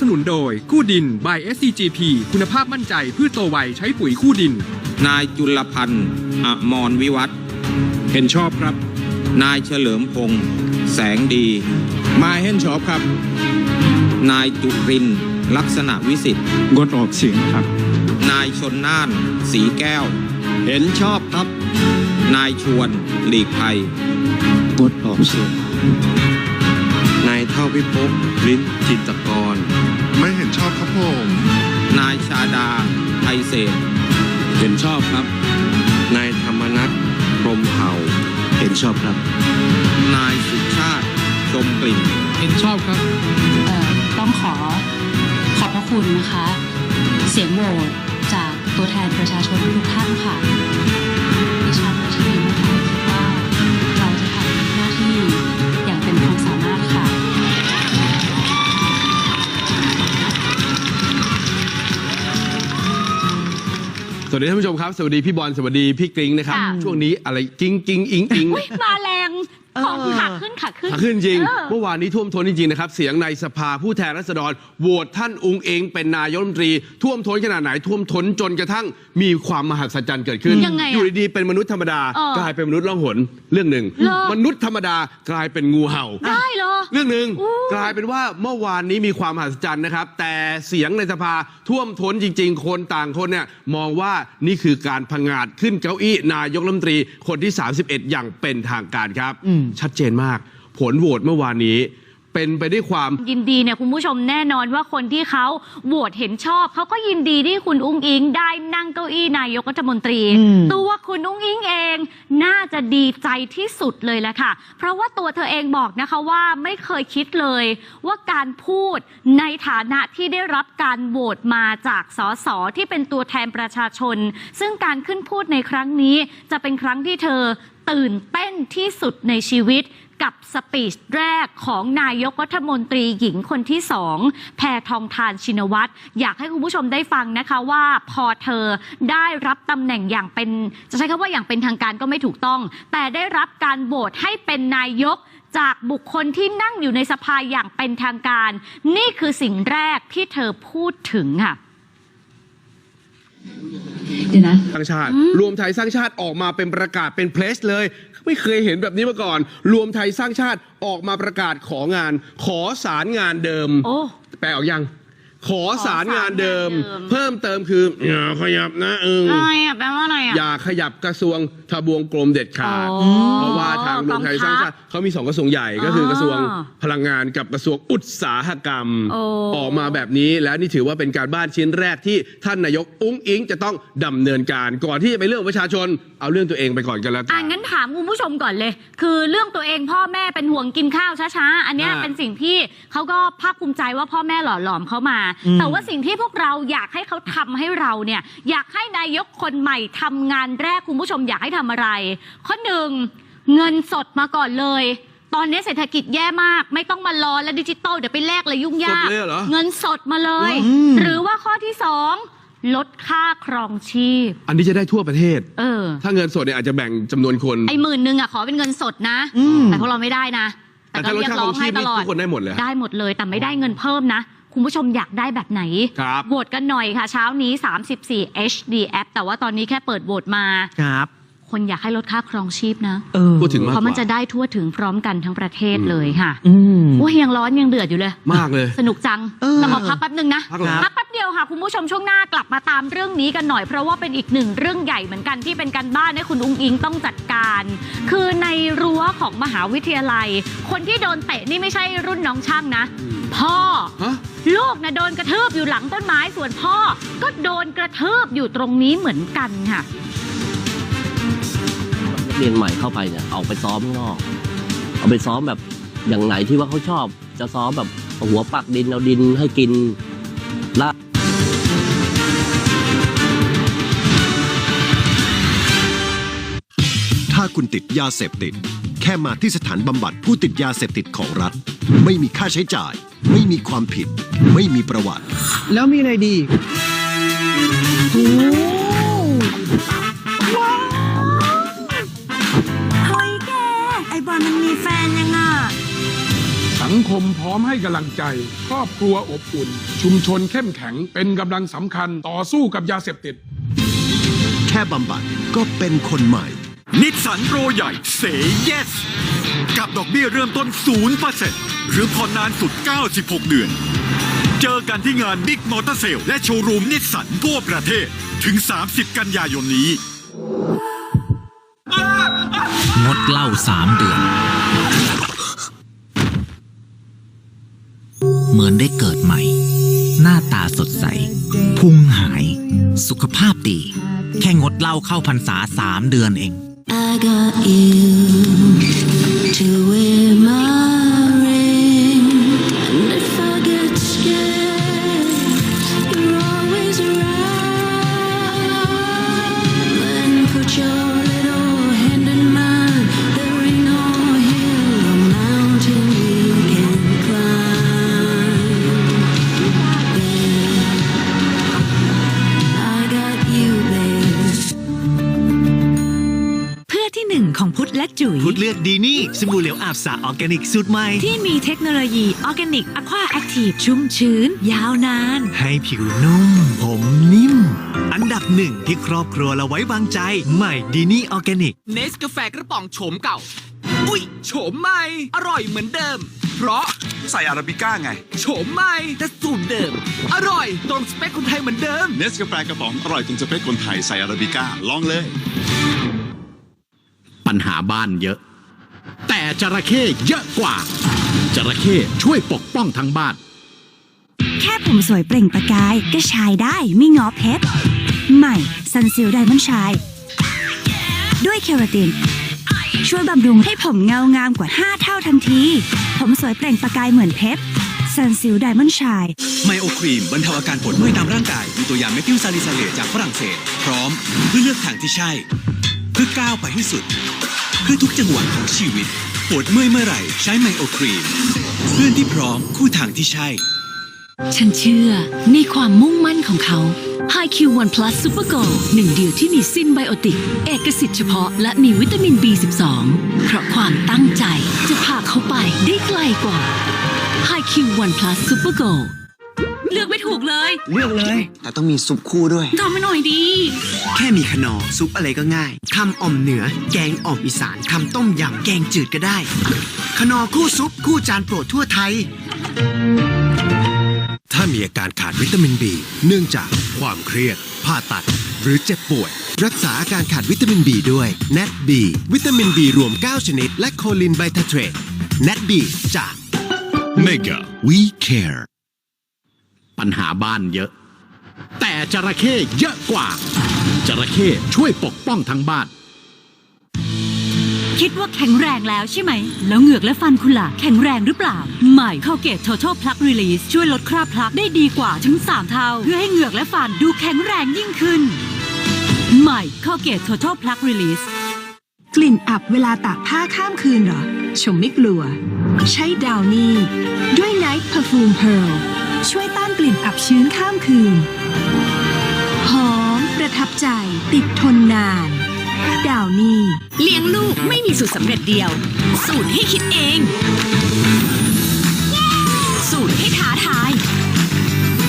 สนุนโดยคู่ดิน by SCGP คุณภาพมั่นใจพืชโตไวใช้ปุ๋ยคู่ดิน นายจุลพันธ์อมรวิวัฒน์เห็นชอบครับ นายเฉลิมพงษ์แสงดี มาเห็นชอบครับ นายจุรินทร์ลักษณะวิสิทธิ์ งดออกเสียงครับ นายชนน่าน สีแก้ว เห็นชอบครับ นายชวน หลีกภัย งดออกเสียง นายเท่าพิภพลิ้นจิตรกร ผม นายชาดาไทยเศษเห็นชอบครับ นายธรรมนัฐพรหมเผ่า เห็นชอบครับ นายสุชาติชมกลิ่น เห็นชอบครับ เอ่อต้องขอขอบพระคุณนะคะ เสียงโหวตจากตัวแทนประชาชนทุกท่านค่ะ สวัสดีท่านผู้ชมครับ สวัสดีพี่บอลสวัสดีพี่กริ้งนะครับ ค่ะ ช่วงนี้อะไรกิ้งกิ้งอิงอิง อุ๊ยมาแรงของขาขึ้นขาขึ้น ขาขึ้นจริง เออ เมื่อวานนี้ท่วมท้นจริงๆนะครับ เสียงในสภาผู้แทนราษฎรโหวตท่านอุงเองเป็นนายกรัฐมนตรี ท่วมท้นขนาดไหนท่วมท้นจนกระทั่งมีความมหัศจรรย์เกิดขึ้น ยังไงอะอยู่ดีๆเป็นมนุษย์ธรรมดา เออกลายเป็นมนุษย์ล่องหนเรื่องหนึ่ง เหรอ มนุษย์ธรรมดากลายเป็นงูเห่า ได้ เหรอเรื่องหนึ่งอู้กลายเป็นว่าเมื่อวานนี้มีความมหัศจรรย์นะครับ แต่เสียงในสภาท่วมท้นจริง ๆ คนต่างคนเนี่ยมองว่านี่คือการพังงาดขึ้นเก้าอี้นายกรัฐมนตรีคนที่ 31 อย่างเป็นทางการครับ ชัดเจนมาก ผลโหวตเมื่อวานนี้ เป็นไปด้วยความ ยินดีเนี่ยคุณผู้ชมแน่นอนว่าคนที่เขาโหวตเห็นชอบเขาก็ยินดีที่คุณอุ้งอิงได้นั่งเก้าอี้นายกรัฐมนตรีตัวคุณอุ้งอิงเองน่าจะดีใจที่สุดเลยแหละค่ะ เพราะว่าตัวเธอเองบอกนะคะว่าไม่เคยคิดเลย ว่าการพูดในฐานะที่ได้รับการโหวตมาจากสสที่เป็นตัวแทนประชาชน ซึ่งการขึ้นพูดในครั้งนี้จะเป็นครั้งที่เธอตื่นเต้นที่สุดในชีวิต กับสปีชแรกของนายกรัฐมนตรีหญิงคนที่สองแพทองทานชินวัตรอยากให้คุณผู้ชมได้ฟังนะคะว่าพอเธอได้รับตำแหน่งอย่างเป็น จะใช้คำว่าอย่างเป็นทางการก็ไม่ถูกต้อง แต่ได้รับการโหวตให้เป็นนายกจากบุคคลที่นั่งอยู่ในสภาอย่างเป็นทางการ นี่คือสิ่งแรกที่เธอพูดถึงค่ะเดี๋ยวนะสร้างชาติ รวมไทยสร้างชาติออกมาเป็นประกาศเป็นเพลสเลย ไม่เคยเห็นแบบนี้มาก่อน รวมไทยสร้างชาติออกมาประกาศของาน ขอสารงานเดิม โอ้ แปลออกยัง ขอสารงานเดิมขอสารงานเดิม เพิ่มเติมคืออย่าขยับนะเอออะไรอะแปลว่าอะไรอะ อย่าขยับกระทรวงทบวงกรมเด็ดขาด อ๋อเพราะว่าทางรวมไทยสร้างชาติเขามีสองกระทรวงใหญ่ก็คืออกระทรวงพลังงานกับกระทรวงอุตสาหกรรม โอ้ ออกมาแบบนี้แล้วนี่ถือว่าเป็นการบ้านชิ้นแรกที่ท่านนายกอุ้งอิงจะต้องดำเนินการ ก่อนที่จะไปเรื่องประชาชน เอาเรื่องตัวเองไปก่อนกันแล้วกั อะนงั้นถามคุณผู้ชมก่อนเลย คือเรื่องตัวเองพ่อแม่เป็นห่วงกินข้าวช้าๆ อันเนี้ยอ่าเป็นสิ่งที่เขาก็ภาคภูมิใจว่าพ่อแม่หล่อหลอมเขามาแต่ว่าสิ่งที่พวกเราอยากให้เขาทำให้เราเนี่ยอยากให้นายกคนใหม่ทำงานแรกคุณผู้ชมอยากให้ทำอะไร ข้อหนึ่งเงินสดมาก่อนเลยตอนนี้เศรษฐกิจแย่มาก ไม่ต้องมารอและดิจิตอลเดี๋ยวไปแลกเลยยุ่งยากสดเลยเหรอเงินสดมาเลย หรือว่าข้อที่สองลดค่าครองชีพ อันนี้จะได้ทั่วประเทศ เออ ถ้าเงินสดเนี่ยอาจจะแบ่งจำนวนคน ไอ้หมื่นหนึ่งอะขอเป็นเงินสดนะ แต่พวกเราไม่ได้นะ แต่แต่ก็ถ้าลดเรียค่ากคร้รอองงชีให้พตนี่ลอดทุกคนได้หมดเลย ได้หมดเลยแต่ไม่ได้เงินเพิ่มนะ คุณผู้ชมอยากได้แบบไหนครับโหวตกันหน่อยค่ะ เช้านี้ 34 HD app แต่ว่าตอนนี้แค่เปิดโหวตมาครับ คนอยากให้ลดค่าครองชีพนะเออพูดถึงมากเพกราะมันว่าจะได้ทั่วถึงพร้อมกันทั้งประเทศเลยค่ะอืมโอ้ยยังร้อนยังเดือดอยู่เลย มากเลย สนุกจังเออเรามาพักแป๊บหนึ่งนะพักเหรอพักแป๊บเดียวค่ะ คุณผู้ชมช่วงหน้ากลับมาตามเรื่องนี้กันหน่อย เพราะว่าเป็นอีกหนึ่งเรื่องใหญ่เหมือนกันที่เป็นการบ้านให้คุณอุ้งอิงต้องจัดการ คือในรั้วของมหาวิทยาลัย คนที่โดนเตะนี่ไม่ใช่รุ่นน้องช่างนะ พ่อ ฮะ ลูกนะโดนกระทืบอยู่หลังต้นไม้ส่วนพ่อ ก็โดนกระทืบอยู่ตรงนี้เหมือนกันค่ะ นักเรียนใหม่เข้าไปเนี่ยเอาไปซ้อมข้างนอกเอาไปซ้อมแบบอย่างไหนที่ว่าเขาชอบ จะซ้อมแบบเอาหัวปักดินเอาดินให้กินละถ้าคุณติดยาเสพติด แค่มาที่สถานบำบัดผู้ติดยาเสพติดของรัฐ ไม่มีค่าใช้จ่าย ไม่มีความผิด ไม่มีประวัติ แล้วมีอะไรดีโอ้เฮ้ยแก ไอบอลมันมีแฟนยังอะฉันสังคมพร้อมให้กำลังใจ ครอบครัวอบอุ่น ชุมชนเข้มแข็งเป็นกำลังสำคัญต่อสู้กับยาเสพติด แค่บำบัดก็เป็นคนใหม่ นิสสันโปรใหญ่เซ yes กับดอกเบี้ยเริ่มต้น 0%หรือผ่อนนานสุด 96 เดือน เจอกันที่งานบิ๊กมอเตอร์เซลและโชว์รูมนิสสันทั่วประเทศ ถึง 30 กันยายนนี้ งดเหล้าสามเดือน เหมือนได้เกิดใหม่ หน้าตาสดใส พุงหาย สุขภาพดี แค่งดเหล้าเข้าพรรษาสามเดือนเอง I got you ดเลือกดีนี่สบู่เหลวอาบสระออร์แกนิกสูตรใหม่ ที่มีเทคโนโลยีออร์แกนิกอะควาแอคทีฟชุ่มชื้น ยาวนาน ให้ผิวนุ่ม ผมนิ่ม อันดับหนึ่งที่ครอบครัวเราไว้วางใจ ใหม่ดีนี่ออร์แกนิก เนสกาแฟกระป๋องโฉมเก่า อุ้ยโฉมใหม่ อร่อยเหมือนเดิม เพราะใส่อาราบิก้าไง โฉมใหม่แต่สูตรเดิม อร่อยตรงสเปคคนไทยเหมือนเดิม เนสกาแฟกระป๋องอร่อยจนจะเป็นคนไทยใส่อาราบิก้าลองเลย ปัญหาบ้านเยอะ แต่จระเข้เยอะกว่า จระเข้ช่วยปกป้องทั้งบ้าน แค่ผมสวยเปล่งประกายก็ชายได้ไม่งอเพชร ใหม่ซันซิลไดมอนชาย ด้วยเคราติน ช่วยบำรุงให้ผมเงางามกว่า 5 เท่าทันที ผมสวยเปล่งประกายเหมือนเพชรซันซิลไดมอนชาย ไมโอครีมบรรเทาอาการปวดเมื่อยตามร่างกาย มีตัวยาเมทิลซาลิซาเลตจากฝรั่งเศส พร้อมเพื่อเลือกทางที่ใช่ เพื่อก้าวไปให้สุดเพื่อทุกจังหวะของชีวิตปวดเมื่อยเมื่อไหร่ใช้ไมโอครีม เพื่อนที่พร้อมคู่ทางที่ใช่ ฉันเชื่อในความมุ่งมั่นของเขา High Q One Plus Super Go หนึ่งเดียวที่มีซินไบโอติก เอกสิทธิ์เฉพาะและมีวิตามิน B12 เพราะความตั้งใจจะพาเขาไปได้ไกลกว่า High Q One Plus Super Go เลือกไม่ถูกเลย เลือกเลย แต่ต้องมีซุปคู่ด้วยทำให้หน่อยดีแค่มีขนอซุปอะไรก็ง่ายทำอ่อมเหนือ แกงอ่อมอีสานทำต้มยำแกงจืดก็ได้ ขนอคู่ซุปคู่จานโปรดทั่วไทย ถ้ามีอาการขาดวิตามิน B เนื่องจากความเครียดผ่าตัด หรือเจ็บป่วย รักษาอาการขาดวิตามิน B ด้วย NAT B วิตามิน B รวม 9 ชนิด และโคลินไบทาเทรต NAT B จาก Mega We Care ปัญหาบ้านเยอะ แต่จระเข้เยอะกว่า จระเข้ช่วยปกป้องทั้งบ้าน คิดว่าแข็งแรงแล้วใช่ไหม แล้วเหงือกและฟันคุณล่ะ แข็งแรงหรือเปล่า ใหม่เข้าเกต Total Plug Release ช่วยลดคราบพลักได้ดีกว่าถึง 3 เท่า เพื่อให้เหงือกและฟันดูแข็งแรงยิ่งขึ้น ใหม่เข้าเกต Total Plug Release กลิ่นอับเวลาตากผ้าข้ามคืนเหรอ ชมไม่กลัว ใช้ดาวนี่ ด้วย Night Perfume Pearl ช่วยต้านกลิ่นอับชื้นข้ามคืน หอมประทับใจติดทนนาน ดาวนี่เลี้ยงลูกไม่มีสูตรสำเร็จเดียว สูตรให้คิดเอง สูตรให้ท้าทาย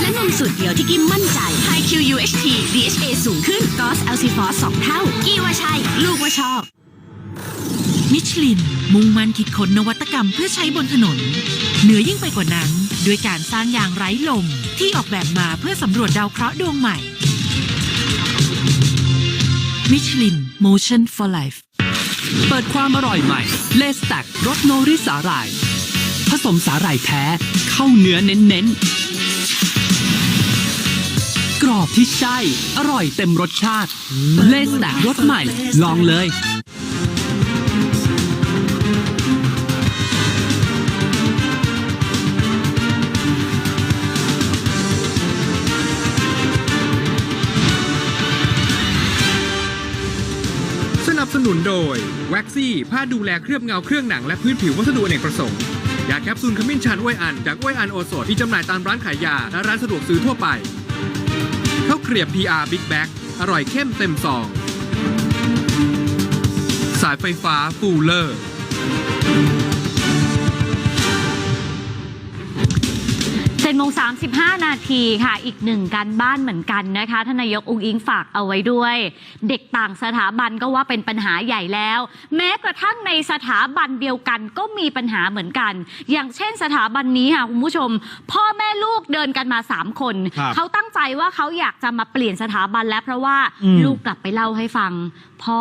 และนมสูตรเดียวที่กิมมั่นใจ High Q UHT DHA สูงขึ้น GOS l c f o s 2เท่า กี่ว่าใช่ ลูกว่าชอบ มิชลิน มุ่งมั่นคิดค้นนวัตกรรมเพื่อใช้บนถนน เหนือยิ่งไปกว่านั้น ด้วยการสร้างยางไร้ลม ที่ออกแบบมาเพื่อสำรวจดาวเคราะห์ดวงใหม่มิชลิน Motion for Life เปิดความอร่อยใหม่ เลสแต็กรสโนริสาหร่าย ผสมสาหร่ายแท้ เข้าเนื้อเน้นๆ กรอบที่ใช่ อร่อยเต็มรสชาติ เลสแต็กรสใหม่ ลองเลย สนุนโดยแว็กซี่ผ้าดูแลเคลือบเงาเครื่องหนังและพื้นผิววัสดุอเนกประสงค์ยาแคปซูลขมิ้นชันอ้วยอันจากอ้วยอันโอสถที่จำหน่ายตามร้านขายยา และร้านสะดวกซื้อทั่วไปข้าวเกรียบ PR Big Bag อร่อยเข้มเต็มซอง สายไฟฟ้าฟูลเลอร์ 7โมง35 นาทีค่ะ อีกหนึ่งการบ้านเหมือนกันนะคะทานนายกองค์อิงฝากเอาไว้ด้วย เด็กต่างสถาบันก็ว่าเป็นปัญหาใหญ่แล้ว แม้กระทั่งในสถาบันเดียวกันก็มีปัญหาเหมือนกัน อย่างเช่นสถาบันนี้ค่ะคุณผู้ชม พ่อแม่ลูกเดินกันมา 3 คนครับเขาตั้งใจว่าเขาอยากจะมาเปลี่ยนสถาบันแล้วเพราะว่าอืมลูกกลับไปเล่าให้ฟัง พ่อ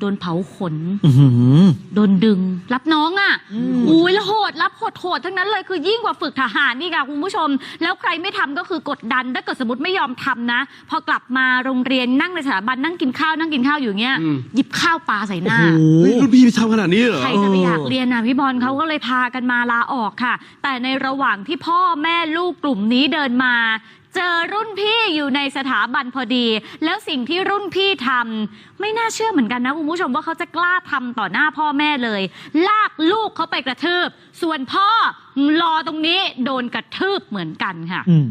โดนเผาขน อื้อหือ โดนดึง รับน้องอะอืมอุ้ยแล้วโหด รับโหดโหดทั้งนั้นเลยคือยิ่งกว่าฝึกทหารนี่ค่ะคุณผู้ชม แล้วใครไม่ทำก็คือกดดัน ถ้าเกิดสมมติไม่ยอมทำนะ พอกลับมาโรงเรียนนั่งในสถาบันนั่งกินข้าวนั่งกินข้าวอยู่เงี้ย อืม หยิบข้าวปลาใส่หน้า เฮ้ยรุ่นพี่ทำขนาดนี้เหรอ ใครจะไปอยากเรียนนะพี่บอลเขาก็เลยพากันมาลาออกค่ะ แต่ในระหว่างที่พ่อแม่ลูกกลุ่มนี้เดินมา เจอรุ่นพี่อยู่ในสถาบันพอดี แล้วสิ่งที่รุ่นพี่ทำไม่น่าเชื่อเหมือนกันนะคุณผู้ชมว่าเขาจะกล้าทำต่อหน้าพ่อแม่เลย ลากลูกเขาไปกระทืบ ส่วนพ่อรอตรงนี้โดนกระทืบเหมือนกันค่ะ อืม